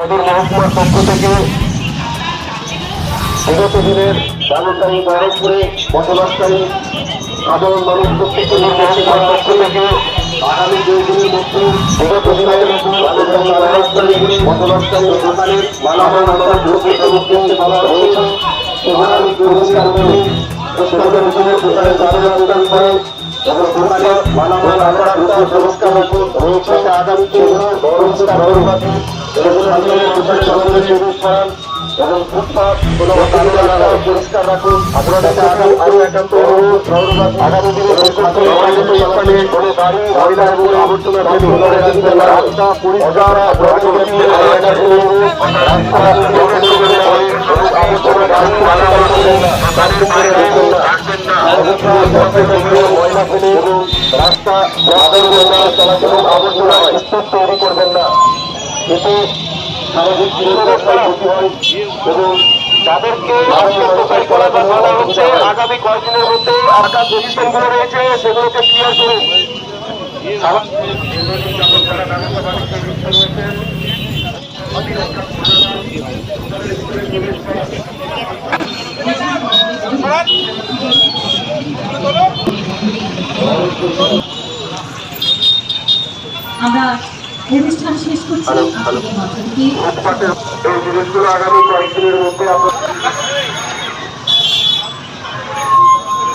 সদর মহকুমার পক্ষ থেকে বিগত দিনের রাজধানী ব্যারাকপুরে বসবাসকারী সাধারণ মানুষ প্রত্যেকে মহকুমার পক্ষ থেকে আগামী দুই দিনের মধ্যে বিগত দিনের রাজধানী ব্যারাকপুরে বসবাসকারী দোকানের মালামাল বলা হয়েছে। সেগুলো পুরস্কার করে এবং দোকানের আমরা পুরস্কার রয়েছে আগামীতে পুরস্কার রয়েছে এবং ফুটপাত পরিষ্কার রাখুন আপনাদের আরও একান্ত অনুরোধ আগামী দিনে কোনো রাস্তা তৈরি করবেন না এতে সামাজিক সুরক্ষার ক্ষতি হয় এবং তাদেরকে আজকে প্রচার করা বলা হচ্ছে আগামী কয়েকদিনের মধ্যে আটকা পজিশনগুলো রয়েছে সেগুলোকে ক্লিয়ার করুন। আমরা অনুষ্ঠান শেষ করছি। Hello, hello. কি ফুটপাতে এই জিনিসগুলো আগামী কয়েকদিনের মধ্যে আপনার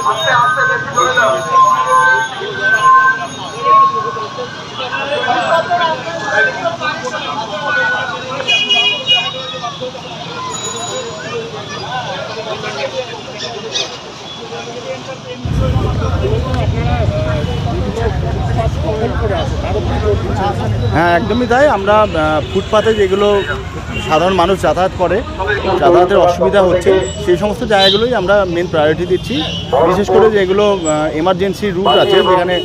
আস্তে আস্তে বেশি করে দাও হ্যাঁ একদমই তাই। আমরা ফুটপাতে যেগুলো সাধারণ মানুষ যাতায়াত করে, যাতায়াতের অসুবিধা হচ্ছে, সেই সমস্ত জায়গাগুলোই আমরা মেন প্রায়োরিটি দিচ্ছি। বিশেষ করে যেগুলো এমার্জেন্সি রুট আছে, যেখানে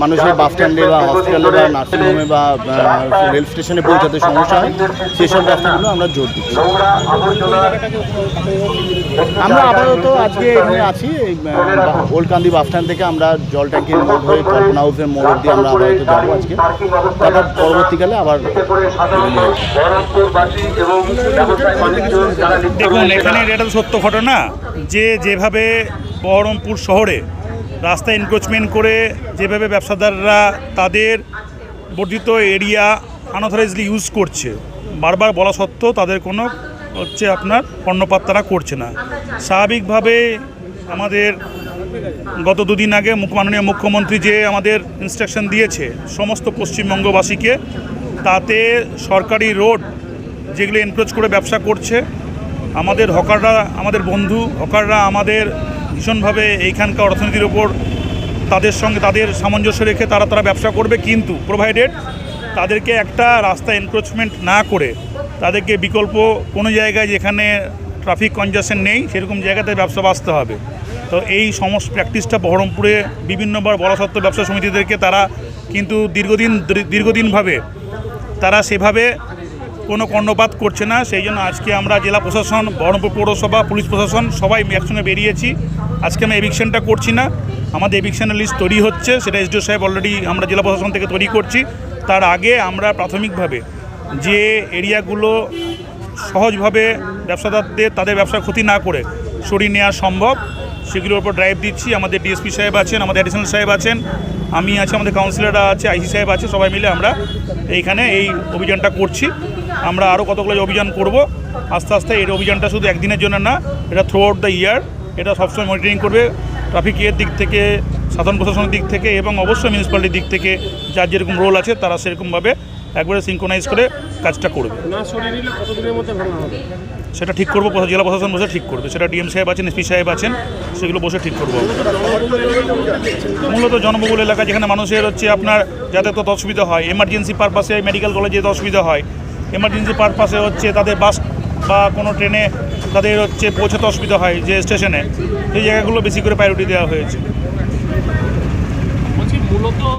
মানুষের বাস স্ট্যান্ডে বা হসপিটালে বা নার্সিংহোমে বা রেল স্টেশনে পৌঁছাতে সমস্যা হয় সেই সব রাস্তাগুলো আমরা জোর দিচ্ছি। আমরা আপাতত আজকে এখানে আছি ওল্ডকান্দি বাস স্ট্যান্ড থেকে আমরা জল ট্যাঙ্কির মোড় ধরে কল্পনা হাউসের মোড় দিয়ে আমরা আপাতত যাব আজকে। তারপর পরবর্তীকালে আবার দেখুন এখানে এটা তো সত্য ঘটনা যে যেভাবে বহরমপুর শহরে রাস্তা এনক্রোচমেন্ট করে যেভাবে ব্যবসাদাররা তাদের বর্ধিত এরিয়া আনঅথরাইজলি ইউজ করছে, বারবার বলা সত্ত্বেও তাদের কোনো হচ্ছে আপনার কর্ণপাত তারা করছে না। স্বাভাবিকভাবে আমাদের গত দুদিন আগে মাননীয় মুখ্যমন্ত্রী যে আমাদের ইনস্ট্রাকশন দিয়েছে সমস্ত পশ্চিমবঙ্গবাসীকে, তাতে সরকারি রোড যেগুলো এনক্রোচ করে ব্যবসা করছে, আমাদের হকাররা, আমাদের বন্ধু হকাররা আমাদের ভীষণভাবে এইখানকার অর্থনীতির ওপর তাদের সঙ্গে তাদের সামঞ্জস্য রেখে তারা তারা ব্যবসা করবে, কিন্তু প্রোভাইডেড তাদেরকে একটা রাস্তা এনক্রোচমেন্ট না করে তাদেরকে বিকল্প কোনো জায়গায় যেখানে ট্রাফিক কনজাশন নেই, সেরকম জায়গাতে ব্যবসা বাঁচতে হবে। তো এই সমস্ত প্র্যাকটিসটা বহরমপুরে বিভিন্নবার বড় সত্ত্ব ব্যবসা সমিতিদেরকে তারা কিন্তু দীর্ঘদিন দীর্ঘদিনভাবে তারা সেভাবে কোনো কর্ণপাত করছে না, সেই জন্য আজকে আমরা জেলা প্রশাসন, বহরমপুর পৌরসভা, পুলিশ প্রশাসন সবাই একসঙ্গে বেরিয়েছি। আজকে আমি এভিকশনটা করছি না। আমাদের এভিকশনের লিস্ট তৈরি হচ্ছে, সেটা এসডিও সাহেব অলরেডি আমরা জেলা প্রশাসন থেকে তৈরি করছি। তার আগে আমরা প্রাথমিকভাবে যে এরিয়াগুলো সহজভাবে ব্যবসাদারদের, তাদের ব্যবসার ক্ষতি না করে সরিয়ে নেওয়া সম্ভব, সেগুলোর উপর ড্রাইভ দিচ্ছি। আমাদের ডিএসপি সাহেব আছেন, আমাদের অ্যাডিশনাল সাহেব আছেন, আমি আছি, আমাদের কাউন্সিলররা আছে আইসি সাহেব আছে, সবাই মিলে আমরা এইখানে এই অভিযানটা করছি। আমরা আরও কতগুলো অভিযান করব আস্তে আস্তে এই অভিযানটা শুধু একদিনের জন্য না এটা থ্রু আউট দ্য ইয়ার এটা সবসময় মনিটরিং করবে ট্রাফিক এর দিক থেকে সাধারণ প্রশাসনের দিক থেকে এবং অবশ্যই মিউনিসিপ্যালিটির দিক থেকে যার যেরকম রোল আছে তারা সেরকমভাবে একবারে সিঙ্কোনাইজ করে কাজটা করবে। সেটা ঠিক করব জেলা প্রশাসন বসে ঠিক করবে। সেটা ডিএম সাহেব আছেন এসপি সাহেব আছেন সেগুলো বসে ঠিক করব মূলত জনবহুল এলাকা যেখানে মানুষের হচ্ছে আপনার যাতায়াত অসুবিধা হয় এমার্জেন্সি পারপাসে মেডিকেল কলেজে যেতে অসুবিধা হয় এমার্জেন্সি পারপাসে হচ্ছে তাদের বাস বা কোনো ট্রেনে তাদের হচ্ছে পৌঁছাতে অসুবিধা হয় যে স্টেশনে। সেই জায়গাগুলো বেশি করে প্রায়োরিটি দেওয়া হয়েছে। মূলত